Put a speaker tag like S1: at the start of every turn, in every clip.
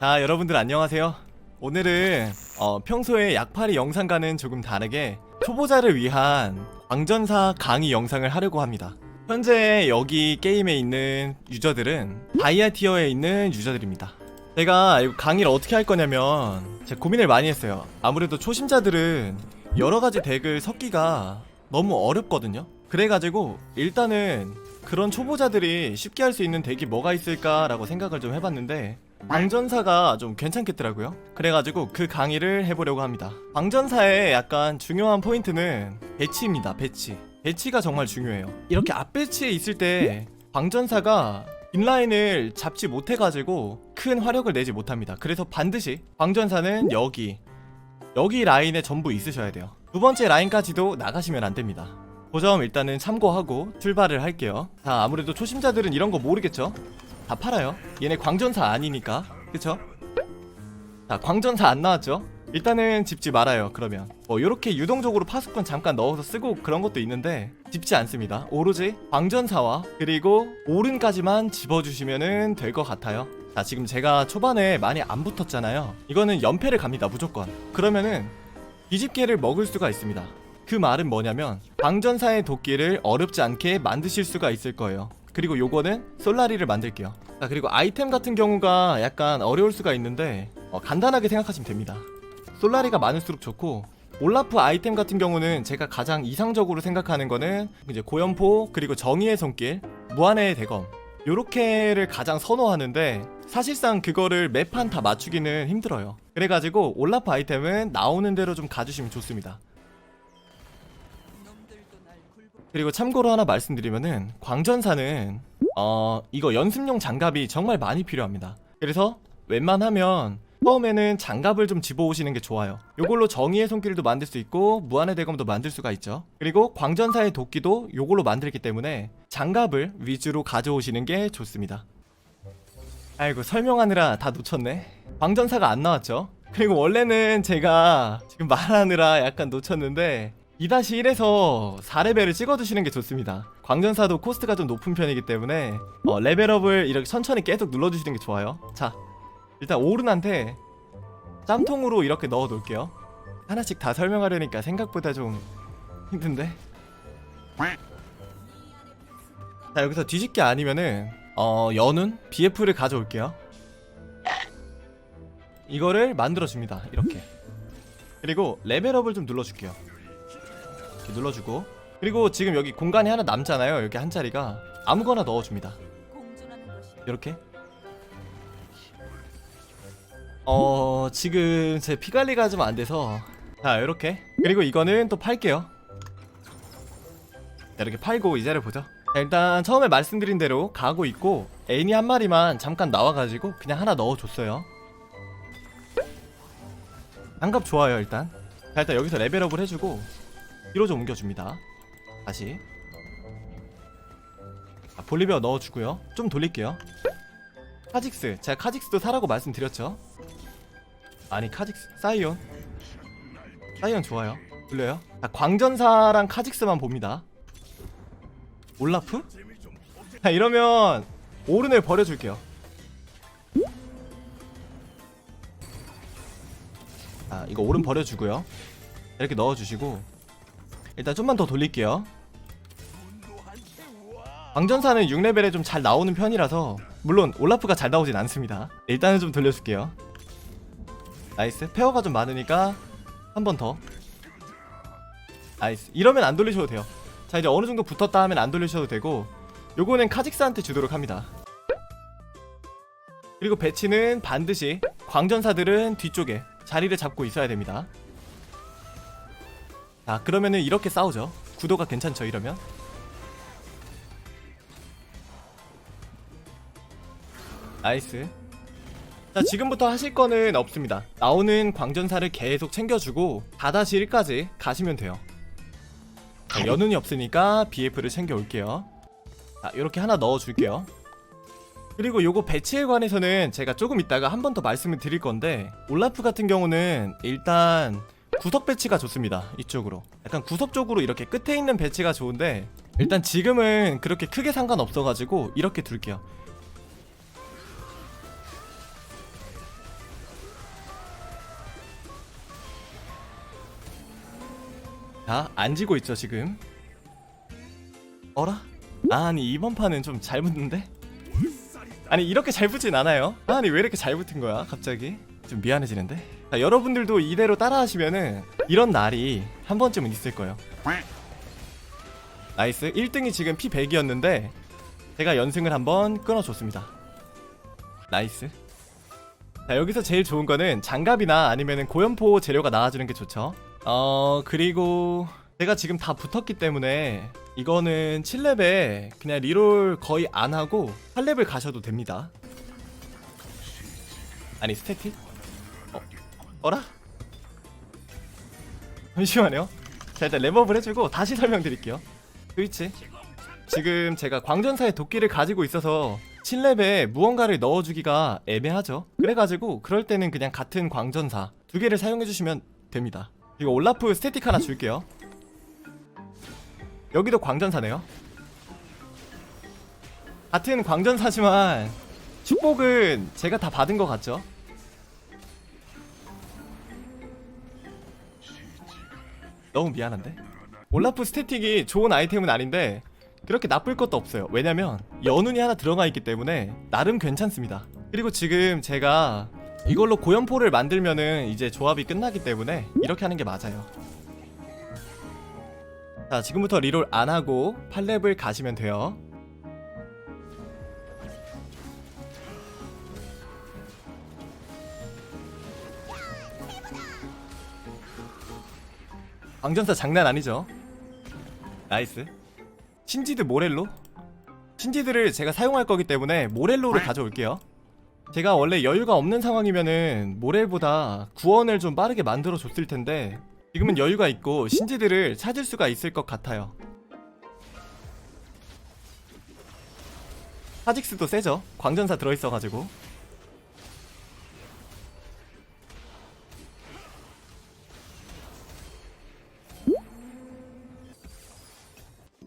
S1: 자 여러분들 안녕하세요. 오늘은 어, 평소에 약팔이 영상과는 조금 다르게 초보자를 위한 광전사 강의 영상을 하려고 합니다. 현재 여기 게임에 있는 유저들은 다이아 티어에 있는 유저들입니다. 제가 강의를 어떻게 할 거냐면 제가 고민을 많이 했어요. 아무래도 초심자들은 여러가지 덱을 섞기가 너무 어렵거든요. 그래가지고 일단은 그런 초보자들이 쉽게 할 수 있는 덱이 뭐가 있을까 라고 생각을 좀 해봤는데 방전사가 좀 괜찮겠더라고요. 그래가지고 그 강의를 해보려고 합니다. 방전사의 약간 중요한 포인트는 배치입니다. 배치. 배치가 정말 중요해요. 이렇게 앞 배치에 있을 때 방전사가 인라인을 잡지 못해가지고 큰 화력을 내지 못합니다. 그래서 반드시 방전사는 여기 여기 라인에 전부 있으셔야 돼요. 두 번째 라인까지도 나가시면 안 됩니다. 그 점 일단은 참고하고 출발을 할게요. 자, 아무래도 초심자들은 이런 거 모르겠죠? 다 팔아요. 얘네 광전사 아니니까. 그쵸? 자, 광전사 안 나왔죠? 일단은 짚지 말아요, 그러면. 뭐, 요렇게 유동적으로 파수꾼 잠깐 넣어서 쓰고 그런 것도 있는데, 짚지 않습니다. 오로지 광전사와 그리고 오른까지만 집어주시면은 될 것 같아요. 자, 지금 제가 초반에 많이 안 붙었잖아요. 이거는 연패를 갑니다, 무조건. 그러면은, 뒤집개를 먹을 수가 있습니다. 그 말은 뭐냐면 방전사의 도끼를 어렵지 않게 만드실 수가 있을 거예요. 그리고 요거는 솔라리를 만들게요. 자, 그리고 아이템 같은 경우가 약간 어려울 수가 있는데 어, 간단하게 생각하시면 됩니다. 솔라리가 많을수록 좋고 올라프 아이템 같은 경우는 제가 가장 이상적으로 생각하는 거는 이제 고연포 그리고 정의의 손길, 무한의 대검 요렇게를 가장 선호하는데 사실상 그거를 매판 다 맞추기는 힘들어요. 그래가지고 올라프 아이템은 나오는 대로 좀 가주시면 좋습니다. 그리고 참고로 하나 말씀드리면은 광전사는 어 이거 연습용 장갑이 정말 많이 필요합니다. 그래서 웬만하면 처음에는 장갑을 좀 집어오시는 게 좋아요. 요걸로 정의의 손길도 만들 수 있고 무한의 대검도 만들 수가 있죠. 그리고 광전사의 도끼도 요걸로 만들기 때문에 장갑을 위주로 가져오시는 게 좋습니다. 아이고 설명하느라 다 놓쳤네. 광전사가 안 나왔죠. 그리고 원래는 제가 지금 말하느라 약간 놓쳤는데 2-1에서 4레벨을 찍어두시는 게 좋습니다. 광전사도 코스트가 좀 높은 편이기 때문에 어, 레벨업을 이렇게 천천히 계속 눌러주시는 게 좋아요. 자, 일단 오른한테 짬통으로 이렇게 넣어 놓을게요. 하나씩 다 설명하려니까 생각보다 좀 힘든데. 자, 여기서 뒤집기 아니면은 어, 연운 BF를 가져올게요. 이거를 만들어 줍니다. 이렇게. 그리고 레벨업을 좀 눌러줄게요. 이렇게 눌러주고. 그리고 지금 여기 공간이 하나 남잖아요. 여기 한 자리가. 아무거나 넣어줍니다. 이렇게. 어 지금 제 피관리가 좀 안돼서. 자 이렇게. 그리고 이거는 또 팔게요. 자, 이렇게 팔고 이 자리를 보죠. 자, 일단 처음에 말씀드린 대로 가고 있고 애니 한 마리만 잠깐 나와가지고 그냥 하나 넣어줬어요. 장갑 좋아요 일단. 자 일단 여기서 레벨업을 해주고 뒤로 좀 옮겨줍니다. 다시. 아, 볼리베어 넣어주고요. 좀 돌릴게요. 카직스. 제가 카직스도 사라고 말씀드렸죠. 아니 카직스. 사이온. 사이온 좋아요. 돌려요. 자, 광전사랑 카직스만 봅니다. 올라프? 자 이러면 오른을 버려줄게요. 아 이거 오른 버려주고요. 이렇게 넣어주시고 일단 좀만 더 돌릴게요. 광전사는 6레벨에 좀 잘 나오는 편이라서 물론 올라프가 잘 나오진 않습니다. 일단은 좀 돌려줄게요. 나이스. 페어가 좀 많으니까 한 번 더. 나이스. 이러면 안 돌리셔도 돼요. 자 이제 어느 정도 붙었다 하면 안 돌리셔도 되고 요거는 카직스한테 주도록 합니다. 그리고 배치는 반드시 광전사들은 뒤쪽에 자리를 잡고 있어야 됩니다 자 그러면은 이렇게 싸우죠. 구도가 괜찮죠 이러면? 나이스. 자 지금부터 하실 거는 없습니다. 나오는 광전사를 계속 챙겨주고 4-1까지 가시면 돼요. 자, 연운이 없으니까 BF를 챙겨 올게요. 자 요렇게 하나 넣어줄게요. 그리고 요거 배치에 관해서는 제가 조금 이따가 한 번 더 말씀을 드릴 건데 올라프 같은 경우는 일단 구석 배치가 좋습니다 이쪽으로. 약간 구석 쪽으로 이렇게 끝에 있는 배치가 좋은데 일단 지금은 그렇게 크게 상관없어가지고 이렇게 둘게요. 자 안지고 있죠 지금. 어라? 아니 이번 판은 좀 잘 붙는데? 아니 이렇게 잘 붙진 않아요. 아니 왜 이렇게 잘 붙은 거야 갑자기? 좀 미안해지는데? 자, 여러분들도 이대로 따라하시면은 이런 날이 한 번쯤은 있을 거예요. 나이스. 1등이 지금 P100이었는데 제가 연승을 한번 끊어줬습니다. 나이스. 자, 여기서 제일 좋은 거는 장갑이나 아니면은 고연포 재료가 나와주는 게 좋죠. 어, 그리고 제가 지금 다 붙었기 때문에 이거는 7렙에 그냥 리롤 거의 안 하고 8렙을 가셔도 됩니다. 아니, 스태틱? 어, 어라? 잠시만요. 자, 일단 랩업을 해주고 다시 설명드릴게요. 스위치. 지금 제가 광전사의 도끼를 가지고 있어서 7렙에 무언가를 넣어주기가 애매하죠. 그래가지고 그럴 때는 그냥 같은 광전사 두 개를 사용해주시면 됩니다. 이거 올라프 스태틱 하나 줄게요. 여기도 광전사네요. 같은 광전사지만 축복은 제가 다 받은 것 같죠? 너무 미안한데? 올라프 스태틱이 좋은 아이템은 아닌데 그렇게 나쁠 것도 없어요. 왜냐면 연운이 하나 들어가 있기 때문에 나름 괜찮습니다. 그리고 지금 제가 이걸로 고연포를 만들면은 이제 조합이 끝나기 때문에 이렇게 하는 게 맞아요. 자 지금부터 리롤 안하고 8렙을 가시면 돼요 광전사 장난 아니죠? 나이스. 신지드 모렐로? 신지드를 제가 사용할 거기 때문에 모렐로를 가져올게요. 제가 원래 여유가 없는 상황이면은 모렐보다 구원을 좀 빠르게 만들어 줬을 텐데 지금은 여유가 있고 신지드를 찾을 수가 있을 것 같아요. 하직스도 세죠? 광전사 들어있어가지고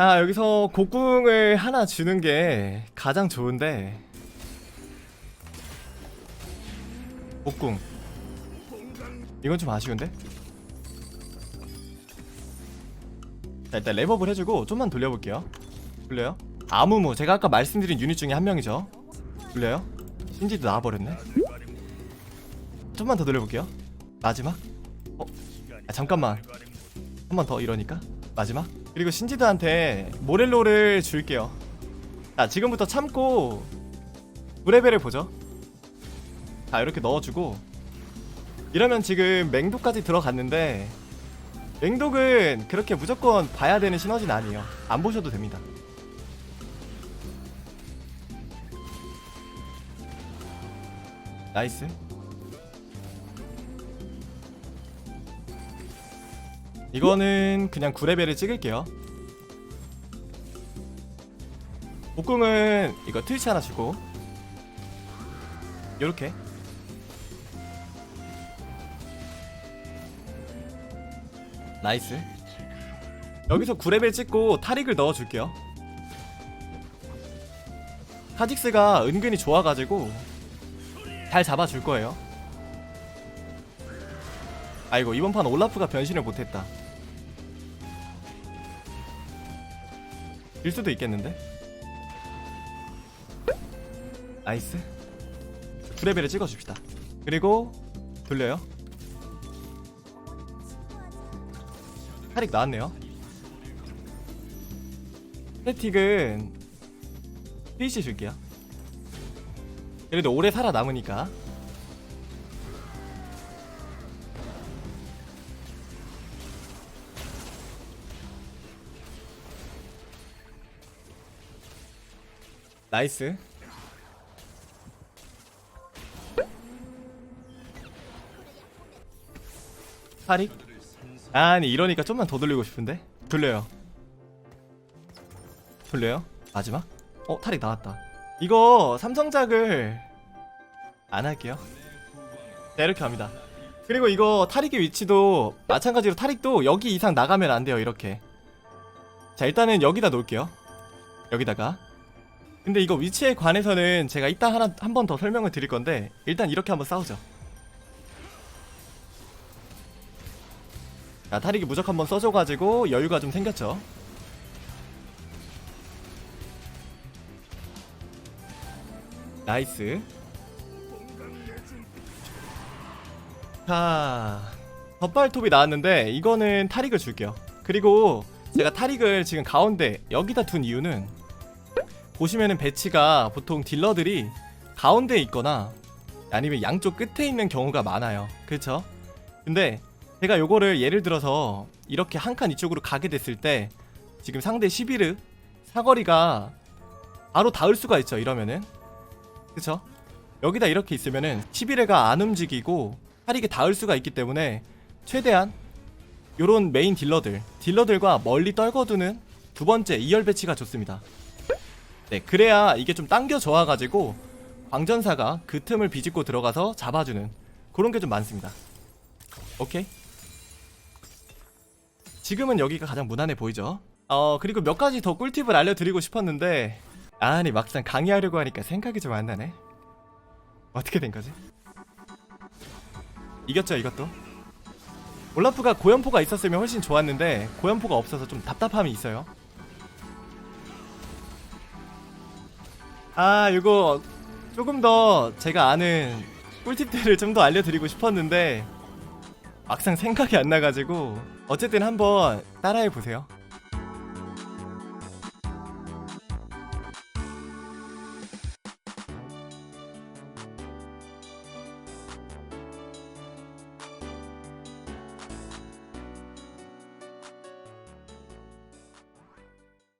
S1: 자 여기서 곡궁을 하나 주는 게 가장 좋은데 곡궁 이건 좀 아쉬운데? 자 일단 랩업을 해주고 좀만 돌려볼게요 돌려요? 아무무 제가 아까 말씀드린 유닛 중에 한 명이죠 돌려요? 신지도 나와버렸네 좀만 더 돌려볼게요 마지막? 어? 아, 잠깐만 한 번 더 이러니까 마지막? 그리고 신지드한테 모렐로를 줄게요. 자 지금부터 참고 브레벨을 보죠. 자 이렇게 넣어주고. 이러면 지금 맹독까지 들어갔는데 맹독은 그렇게 무조건 봐야 되는 시너지는 아니에요. 안 보셔도 됩니다. 나이스 이거는 그냥 9레벨을 찍을게요. 복궁은 이거 트위치 하나 주고 요렇게. 나이스. 여기서 9레벨 찍고 타릭을 넣어줄게요. 카직스가 은근히 좋아가지고 잘 잡아줄 거예요. 아이고 이번 판 올라프가 변신을 못했다 일 수도 있겠는데? 나이스? 9레벨을 찍어줍시다. 그리고 돌려요. 타릭 나왔네요. 스태틱은 트위치 줄게요. 그래도 오래 살아남으니까 나이스. 타릭? 아니 이러니까 좀만 더 돌리고 싶은데? 돌려요. 돌려요? 마지막? 어 타릭 나왔다. 이거 삼성작을 안 할게요. 자 이렇게 합니다. 그리고 이거 타릭의 위치도 마찬가지로 타릭도 여기 이상 나가면 안 돼요 이렇게. 자 일단은 여기다 놓을게요. 여기다가 근데 이거 위치에 관해서는 제가 이따 하나 한 번 더 설명을 드릴 건데 일단 이렇게 한번 싸우죠. 자 탈익이 무적 한번 써줘가지고 여유가 좀 생겼죠? 나이스. 자 덧발톱이 나왔는데 이거는 탈익을 줄게요. 그리고 제가 탈익을 지금 가운데 여기다 둔 이유는 보시면은 배치가 보통 딜러들이 가운데에 있거나 아니면 양쪽 끝에 있는 경우가 많아요. 그렇죠? 근데 제가 요거를 예를 들어서 이렇게 한 칸 이쪽으로 가게 됐을 때 지금 상대 11르 사거리가 바로 닿을 수가 있죠 이러면은. 그쵸 여기다 이렇게 있으면은 11회가 안 움직이고 탈익에 닿을 수가 있기 때문에 최대한 요런 메인 딜러들 딜러들과 멀리 떨궈두는 두 번째 2열 배치가 좋습니다 네 그래야 이게 좀 당겨 져 와가지고 광전사가 그 틈을 비집고 들어가서 잡아주는 그런 게 좀 많습니다. 오케이. 지금은 여기가 가장 무난해 보이죠? 어 그리고 몇 가지 더 꿀팁을 알려드리고 싶었는데 아니 막상 강의하려고 하니까 생각이 좀 안 나네. 어떻게 된 거지? 이겼죠 이것도? 올라프가 고연포가 있었으면 훨씬 좋았는데 고연포가 없어서 좀 답답함이 있어요 아 이거 조금 더 제가 아는 꿀팁들을 좀 더 알려드리고 싶었는데 막상 생각이 안 나가지고 어쨌든 한번 따라해 보세요